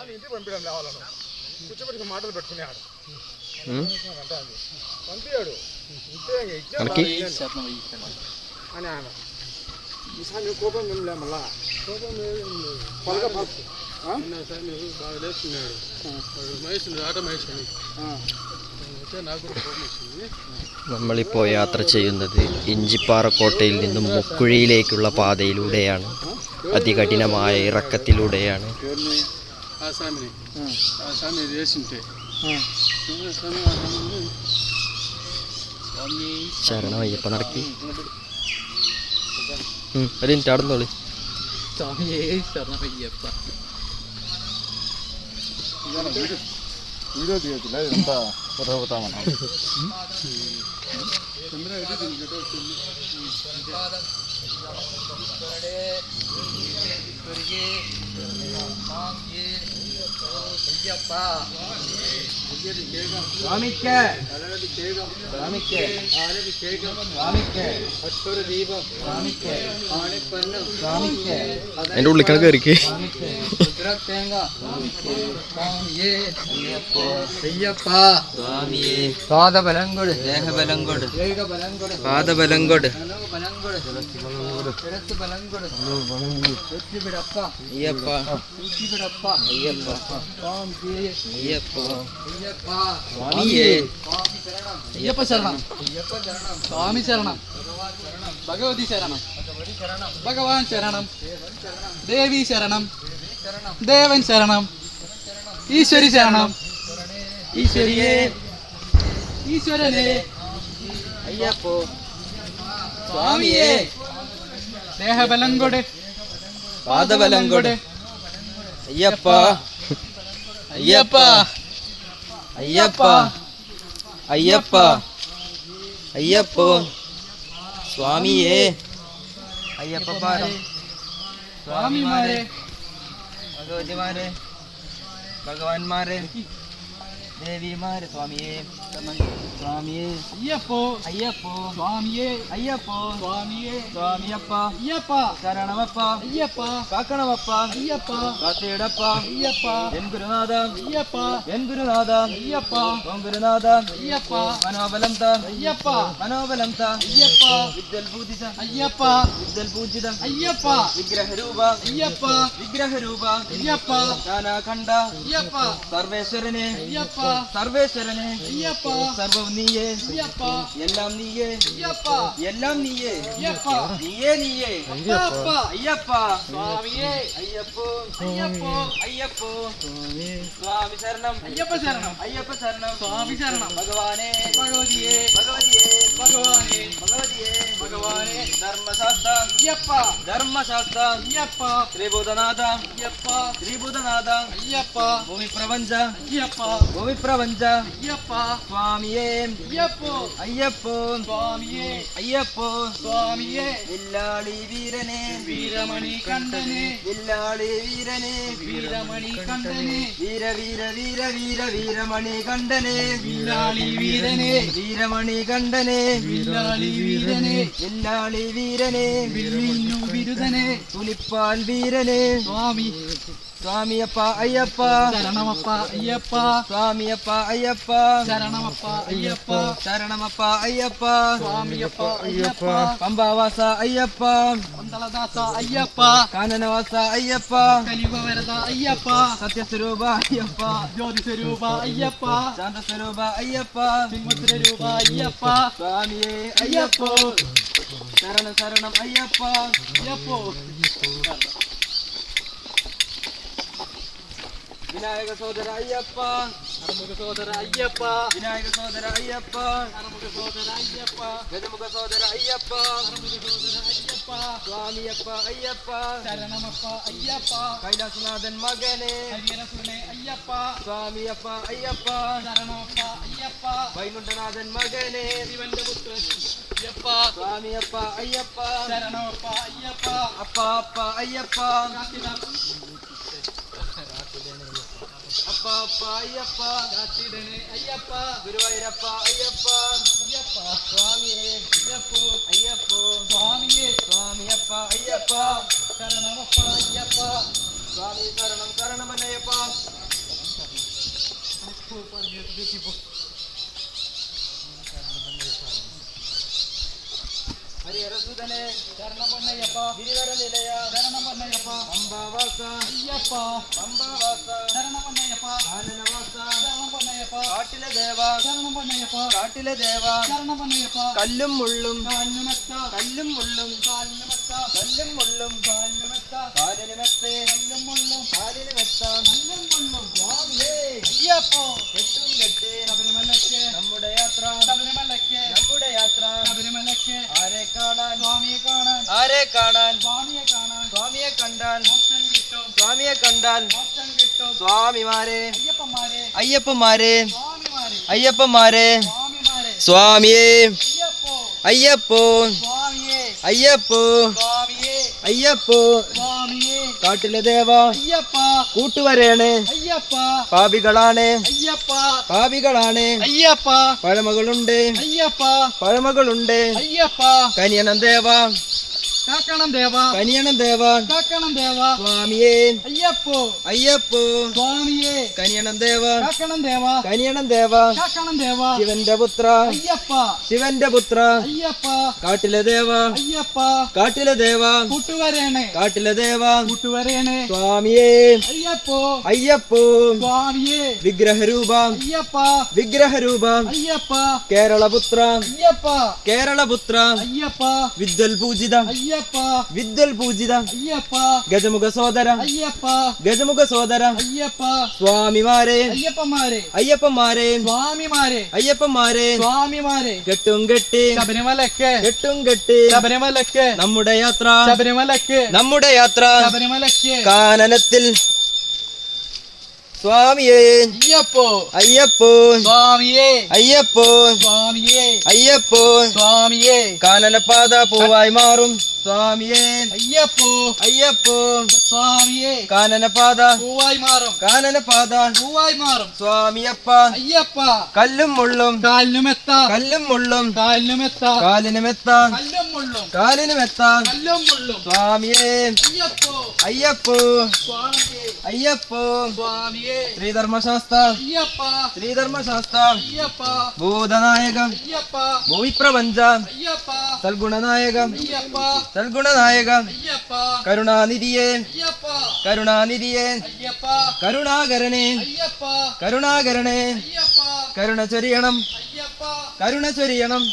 పంపించడం లేవాలను కూర్చోబెట్టి మాటలు పెట్టుకునేవాడు ఉమ్. అంటాంది పంపించాడు ఇంతే ఇంక ఇచ్చాం మనకి అని ఆయన ఈసారి కోపం ఏం లే మళ్ళా కోపం పలక పలుకు బాగా లేస్తున్నాడు మహేష్ ఆట మహేష్ అని అయితే నాకు కూడా కోపం వచ్చింది നമ്മളിപ്പോൾ യാത്ര ചെയ്യുന്നത് ഇഞ്ചിപ്പാറ കോട്ടയിൽ നിന്നും മുക്കുഴിയിലേക്കുള്ള പാതയിലൂടെയാണ് അതികഠിനമായ ഇറക്കത്തിലൂടെയാണ് ആസാമിനെ ആസാമിനെ ദേശിന്റെ ശരണ വയ്യപ്പ നടക്കി ഒരു മിനിറ്റ് അവിടെ നിന്നോളി സ്വാമിയേ ശരണ വയ്യപ്പ വീഡിയോ ചെയ്യത്തില്ല എന്താ പ്രധാനപ്പെട്ട ಕಡೆ ಕುರಿಗೆ ಮಾಂಗಿ ಅಯ್ಯಪ್ಪ എന്റെ സ്വാമിക്ക്. സ്വാമിക്ക്. ദീപം കയറിക്ക്. പാദബലങ്കോട് ദേഹബലങ്കോട് പാദബലങ്കോട് അയ്യപ്പ. അയ്യപ്പ. അയ്യപ്പ. അയ്യപ്പ അയ്യപ്പ ശരണം. സ്വാമി ശരണം. ഭഗവതി ശരണം. ഭഗവാൻ ശരണം. ദേവി ശരണം. ദേവൻ ശരണം. ഈശ്വരി ശരണം. ഈശ്വരിയേ. ഈശ്വരനെ. അയ്യപ്പോ. സ്വാമിയെ. ദേഹബലം കൊട്. പാദബലം കൊട്. അയ്യപ്പ. അയ്യപ്പ. അയ്യപ്പ അയ്യപ്പ അയ്യപ്പോ സ്വാമിയേ അയ്യപ്പ പാദം സ്വാമിമാരെ ഭഗവതിമാരെ ഭഗവാന്മാരെ ദേവിമാരെ സ്വാമിയെ. സ്വാമിയെ. അയ്യപ്പോ. അയ്യപ്പോ. സ്വാമിയെ. അയ്യപ്പോ. സ്വാമിയെ. സ്വാമിയപ്പ. അയ്യപ്പ. ശരണമപ്പ. അയ്യപ്പ. കാക്കണമപ്പ. അയ്യപ്പ. കാത്തയിടപ്പ അയ്യപ്പ. എൻ ഗുരുനാഥ. അയ്യപ്പ. എൻ ഗുരുനാഥ. അയ്യപ്പ. ഓം ഗുരുനാഥ. അയ്യപ്പ. മനോബലം ത. അയ്യപ്പ. മനോബലം ത. അയ്യപ്പ. വിദ്യൽ പൂജിത. അയ്യപ്പ. വിദ്യൽ പൂജിത. അയ്യപ്പ. വിഗ്രഹരൂപ. അയ്യപ്പ. വിഗ്രഹരൂപ. അയ്യപ്പ. ജ്ഞാനാഖണ്ഡ അയ്യപ്പ. സർവേശ്വരനെ. അയ്യപ്പ. സർവേശ്വരനെ അയ്യപ്പ സർവവും നീയേ അയ്യപ്പ എല്ലാം നീയേ അയ്യപ്പ എല്ലാം നീയേ അയ്യപ്പ നീയേ നീയേ അയ്യപ്പ അയ്യപ്പ സ്വാമിയെ അയ്യപ്പോ അയ്യപ്പോ അയ്യപ്പോ സ്വാമി ശരണം അയ്യപ്പ ശരണം അയ്യപ്പ ശരണം സ്വാമി ശരണം ഭഗവാനെ ഭഗവതിയെ ഭഗവതിയെ ഭഗവാനെ ഭഗവതിയെ ഭഗവാനെ ധർമ്മശാസ്ത്ര അയ്യപ്പ ധർമ്മശാസ്ത്ര അയ്യപ്പ ത്രിഭൂതനാഥ അയ്യപ്പ ത്രിഭൂതനാഥ അയ്യപ്പ ഭൂമി പ്രപഞ്ച അയ്യപ്പ ഭൂമി പ്രപഞ്ച അയ്യപ്പ സ്വാമിയേ അയ്യപ്പോ അയ്യപ്പോ സ്വാമിയെ അയ്യപ്പോ സ്വാമിയെ വില്ലാളി വീരനെ വീരമണി കണ്ഠനെ വില്ലാളി വീരനെ വീരമണി കണ്ഠനെ വീര വീര വീര വീര വീരമണി കണ്ഠനെ വില്ലാളി വീരനെ വീരമണി കണ്ഠനെ വില്ലാളി വീരനെ വില്ലാളി വീരനെ വില്ലിന്നു ബിരുദനെ പുലിപ്പാൽ വീരനെ. സ്വാമി സ്വാമിയപ്പ അയ്യപ്പ. ശരണമപ്പ അയ്യപ്പ. സ്വാമിയപ്പ അയ്യപ്പ. ശരണമപ്പ അയ്യപ്പ. ശരണമപ്പ അയ്യപ്പ. സ്വാമിയപ്പ അയ്യപ്പ. പമ്പാവാസ അയ്യപ്പ. പന്തളദാസ അയ്യപ്പ. കാനനവാസ അയ്യപ്പ. കലിവരത അയ്യപ്പ. സത്യസ്വരൂപ അയ്യപ്പ. ജ്യോതിസ്വരൂപ അയ്യപ്പ. ശാന്തസ്വരൂപ അയ്യപ്പ. സിംഹസ്വരൂപ അയ്യപ്പ. സ്വാമിയേ അയ്യപ്പോ. ശരണം ശരണം അയ്യപ്പ. അയ്യപ്പോ. വിനായക സോദര അയ്യപ്പ. അറുമുഖ സോദര അയ്യപ്പ. വിനായക സോദര അയ്യപ്പ. അറുമുഖ സോദര അയ്യപ്പ. ഗജമുഖ സോദര അയ്യപ്പ. അറുമുഖ സോദര അയ്യപ്പ. സ്വാമിയപ്പ അയ്യപ്പ. ശരണമപ്പ അയ്യപ്പ. കൈലാസനാഥൻ മകനെ. ഹരിഹരസുരനെ അയ്യപ്പ. സ്വാമിയപ്പ അയ്യപ്പ. ശരണമപ്പ അയ്യപ്പ. വൈകുണ്ഠനാഥൻ മകനെ. ശിവന്റെ പുത്രൻ അയ്യപ്പ. സ്വാമിയപ്പ അയ്യപ്പ. ശരണമപ്പ അയ്യപ്പ. അപ്പ അപ്പ അയ്യപ്പ അപ്പ അപ്പ അയ്യപ്പ കാത്തിടനെ അയ്യപ്പ ഗുരുവായൂരപ്പ അയ്യപ്പ അയ്യപ്പ സ്വാമിയേ അയ്യപ്പോ അയ്യപ്പോ സ്വാമിയെ സ്വാമിയപ്പ അയ്യപ്പ ശരണമപ്പ അയ്യപ്പ സ്വാമി ശരണം ശരണമനയ്യപ്പ ഹരിഹരസുതനെ ശരണം പൊന്നയ്യപ്പ ഗിരിവര നിലയ ശരണം പൊന്നയ്യപ്പ പമ്പാവാസ അയ്യപ്പ പമ്പാവാസ ശരണം പൊന്നയ്യപ്പ കാനനവാസ ശരണം പൊന്നയ്യപ്പ കാട്ടിലെ ദേവ ശരണം പൊന്നയ്യപ്പ കാട്ടിലെ ദേവ ശരണം പൊന്നയ്യപ്പ കല്ലും മുള്ളും കാലിനുമെത്ത കല്ലും മുള്ളും കാലിനുമെത്ത കല്ലും മുള്ളും കാലിനുമെത്ത കാലിന് മെത്തേ കല്ലും മുള്ളും കാലിന് മെത്ത കല്ലും മുള്ളും സ്വാമിയേ കിട്ടും സ്വാമിയെ കണ്ടാൽ മോക്ഷം കിട്ടും സ്വാമിമാരെ അയ്യപ്പന്മാരെ അയ്യപ്പന്മാരെ സ്വാമിമാരെ അയ്യപ്പന്മാരെ സ്വാമിമാരെ സ്വാമിയേ അയ്യപ്പോ അയ്യപ്പോ സ്വാമിയെ അയ്യപ്പോ സ്വാമിയെ അയ്യപ്പോ സ്വാമിയെ കാട്ടിലെ ദേവ അയ്യപ്പ കൂട്ടുവരേണ് അയ്യപ്പ കാക്കണം ദേവ. കനിയണം ദേവ. കാക്കണം ദേവ. സ്വാമിയേ. അയ്യപ്പോ. അയ്യപ്പോ. സ്വാമിയേ. കനിയണം ദേവ. കാക്കണം ദേവ. കനിയണം ദേവ. കാക്കണം ദേവ. ശിവന്റെ പുത്ര. അയ്യപ്പ. ശിവന്റെ പുത്ര. അയ്യപ്പ. കാട്ടിലെ ദേവ. അയ്യപ്പ. കാട്ടിലെ ദേവ. കൂട്ടുവരേണേ കാട്ടിലെ ദേവ. കൂട്ടുവരേണേ സ്വാമിയേ. അയ്യപ്പോ. അയ്യപ്പോ. സ്വാമിയെ. വിഗ്രഹരൂപ. അയ്യപ്പ. വിഗ്രഹരൂപ. അയ്യപ്പ. കേരളപുത്ര. അയ്യപ്പ. കേരളപുത്ര. അയ്യപ്പ. വിദ്വൽ പൂജിത അയ്യപ്പ വിദ്വൽ പൂജിത. അയ്യപ്പ. ഗജമുഖ സോദര അയ്യപ്പ. ഗജമുഖ സോദര അയ്യപ്പ. സ്വാമിമാരെ. അയ്യപ്പന്മാരെ. അയ്യപ്പന്മാരെ. സ്വാമിമാരെ. അയ്യപ്പന്മാരെ. സ്വാമിമാരെ. കെട്ടും കെട്ടി. ശബരിമലക്ക് കെട്ടും കെട്ടി. ശബരിമലക്ക് നമ്മുടെ യാത്ര. ശബരിമലക്ക് നമ്മുടെ യാത്ര. ശബരിമലക്ക് കാനനത്തിൽ. സ്വാമിയേ. അയ്യപ്പോ. അയ്യപ്പോ. സ്വാമിയേ. അയ്യപ്പോ. സ്വാമിയേ. അയ്യപ്പോ. സ്വാമിയേ. കാനനപാത പൂവായി മാറും. സ്വാമിയേ. അയ്യപ്പോ. അയ്യപ്പോ. സ്വാമിയേ. കാനനപാത. പൂവായി മാറും. കാനനപാത. പൂവായി മാറും. സ്വാമിയപ്പ. അയ്യപ്പ. കല്ലും മുള്ളും. കാലിനുമെത്ത കല്ലും മുള്ളും. കാലിനുമെത്ത കാലിനുമെത്ത കല്ലും മുള്ളും. കാലിനുമെത്ത കല്ലും മുള്ളും. സ്വാമിയേ. അയ്യപ്പോ. അയ്യപ്പോ. അയ്യപ്പോ. സ്വാമിയേ. ശ്രീധർമ്മശാസ്ത്ര. അയ്യപ്പ. ശ്രീധർമ്മശാസ്ത്ര. അയ്യപ്പ. ഭൂതനായകം. അയ്യപ്പ. ഭൂവിപ്രപഞ്ച അയ്യപ്പ. സൽഗുണനായകം. അയ്യപ്പ. സൽഗുണനായകം കരുണാനിധിയെ കരുണാനിധിയെ കരുണാകരനെ കരുണാകരനെ അയ്യപ്പ. കരുണ ചൊരിയണം. കരുണ ചൊരിയണം.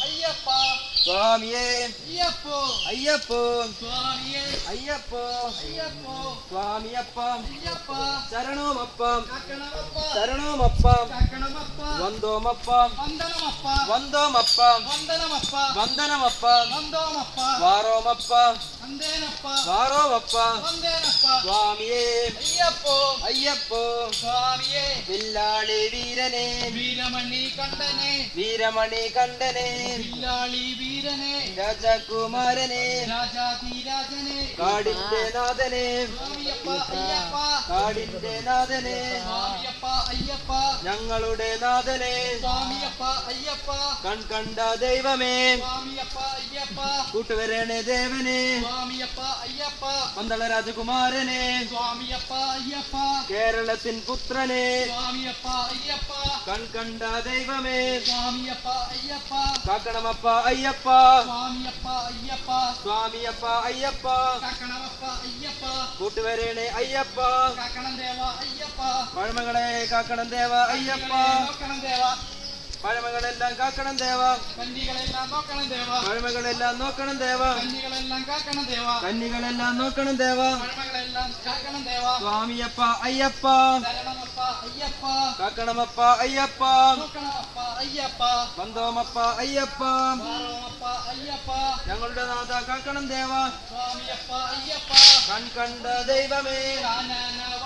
അയ്യപ്പ സ്വാമിയേ അയ്യപ്പോ അയ്യപ്പോ സ്വാമിയെ അയ്യപ്പോ അയ്യപ്പോ സ്വാമിയപ്പ അയ്യപ്പ ശരണോമപ്പ കാക്കണമപ്പ ശരണോമപ്പ കാക്കണമപ്പ വന്തോമപ്പ വന്ദനമപ്പ വന്തോമപ്പ വന്ദനമപ്പ വന്ദനമപ്പ വന്ദോമപ്പ വാറോമപ്പ വന്ദേനപ്പ വാറോമപ്പ വന്ദേനപ്പ സ്വാമിയേ. അയ്യപ്പോ. അയ്യപ്പോ. സ്വാമിയേ. വില്ലാളി വീരനെ. വീരമണി കണ്ടനെ. വീരമണി കണ്ടനെ. വില്ലാളി വീരനെ. രാജകുമാരനെ. രാജാതിരാജനെ. കാടിന്റെ നാഥനെ. സ്വാമിയപ്പ അയ്യപ്പ. കാടിന്റെ നാഥനെ. സ്വാമിയപ്പ അയ്യപ്പ. ഞങ്ങളുടെ നാഥനെ. സ്വാമിയപ്പ അയ്യപ്പ. കൺകണ്ട ദൈവമേ. സ്വാമിയപ്പ അയ്യപ്പ. കൂട്ടുവരണേ ദേവനെ. സ്വാമിയപ്പ അയ്യപ്പ. പന്തള രാജകുമാരനെ സ്വാമിയപ്പ അയ്യപ്പ കേരളത്തിൻ പുത്രനെ സ്വാമിയപ്പ അയ്യപ്പ കൺകണ്ട ദൈവമേ സ്വാമിയപ്പ അയ്യപ്പ കാക്കണമപ്പ അയ്യപ്പ സ്വാമിയപ്പ അയ്യപ്പ സ്വാമിയപ്പ അയ്യപ്പ കാക്കണമപ്പ അയ്യപ്പ കൂട്ടുവരണേ അയ്യപ്പ കാക്കണം ദേവ അയ്യപ്പ പഴമകളെ കാക്കണം ദേവ അയ്യപ്പ നോക്കണം ദേവ പഴമകളെല്ലാം കാക്കണം ദേവ. കന്നികളെല്ലാം നോക്കണം ദേവ. പഴമകളെല്ലാം നോക്കണം ദേവ. കന്നികളെല്ലാം കാക്കണം ദേവ. കന്നികളെല്ലാം നോക്കണം ദേവ. പഴമകളെല്ലാം കാക്കണം ദേവ. സ്വാമിയപ്പ അയ്യപ്പ. ശരണമപ്പ അയ്യപ്പ. കാക്കണമപ്പ അയ്യപ്പ. നോക്കണമപ്പ അയ്യപ്പ. വന്തോമപ്പ അയ്യപ്പ. വാറോമപ്പ അയ്യപ്പ. ഞങ്ങളുടെ നാഥ കാക്കണം ദേവ. സ്വാമിയപ്പ അയ്യപ്പ. കൺകണ്ട ദൈവമേ. കാനനവാസനെ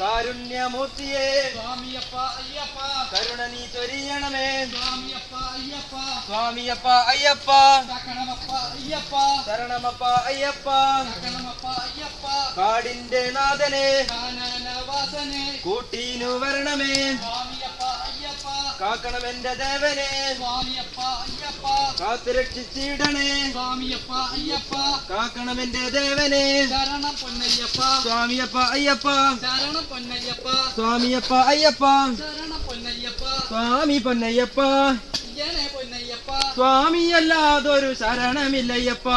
കാരുണ്യമൂർത്തിയെ സ്വാമിയപ്പ അയ്യപ്പ കരുണ നീ ചൊരിയണമേ. സ്വാമിയപ്പ അയ്യപ്പ സ്വാമിയപ്പ അയ്യപ്പ കാക്കണമപ്പ അയ്യപ്പ ശരണമപ്പ അയ്യപ്പ അയ്യപ്പ കാടിന്റെ നാഥനെ കാനനവാസനെ കൂട്ടീനു വരണമേ. സ്വാമിയപ്പ അയ്യപ്പ കാക്കണമെന്റെ ദേവനെ സ്വാമിയപ്പ അയ്യപ്പ. കാത്തുരക്ഷിച്ചിടണേ. സ്വാമിയപ്പ അയ്യപ്പ. കാക്കണം എന്റെ ദേവനെ. ശരണം പൊന്നയ്യപ്പ. സ്വാമിയപ്പ അയ്യപ്പ. ശരണം പൊന്നയ്യപ്പ. സ്വാമിയപ്പ അയ്യപ്പ. ശരണം പൊന്നയ്യപ്പ. സ്വാമി പൊന്നയ്യപ്പ. പൊന്നയ്യപ്പ. സ്വാമിയല്ലാതൊരു ശരണമില്ലയ്യപ്പ.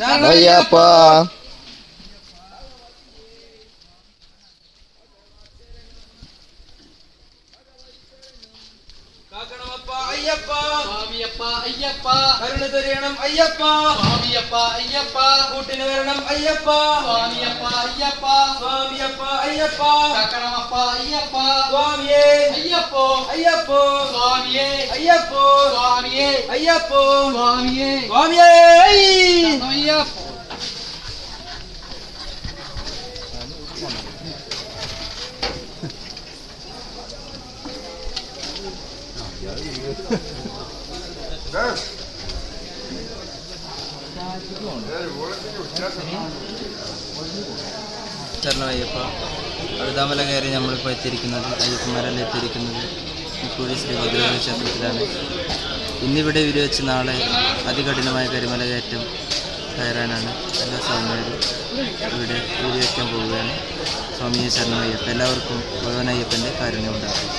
അയ്യപ്പ കാക്കണമപ്പ അയ്യപ്പ സ്വാമിയപ്പ അയ്യപ്പ കരുണ തരണം അയ്യപ്പ സ്വാമിയപ്പ അയ്യപ്പ കൂട്ടിന് വരണം അയ്യപ്പ സ്വാമിയപ്പ അയ്യപ്പ സ്വാമിയപ്പ അയ്യപ്പ ചക്കണമപ്പ അയ്യപ്പ സ്വാമിയേ അയ്യപ്പോ അയ്യപ്പോ സ്വാമിയേ അയ്യപ്പോ സ്വാമിയേ അയ്യപ്പോ സ്വാമിയേ സ്വാമിയേ ചരണം അയ്യപ്പ അഴുതാമല കയറി നമ്മളിപ്പോൾ എത്തിയിരിക്കുന്നത് അയ്യപ്പന്മാരല്ല എത്തിയിരിക്കുന്നത്? മുക്കൂടി ശ്രീ ഭദ്രകാളി ക്ഷേത്രത്തിലാണ്. ഇന്നിവിടെ വീഡിയോ വെച്ച് നാളെ അതികഠിനമായ കരിമല കയറ്റം കയറാനാണ് എല്ലാ സ്വാമിമാരും ഇവിടെ വീഡിയോ വയ്ക്കാൻ പോവുകയാണ്. സ്വാമിയെ ശരണം അയ്യപ്പ എല്ലാവർക്കും ഭഗവാൻ അയ്യപ്പന്റെ കാരുണ്യം ഉണ്ടാകും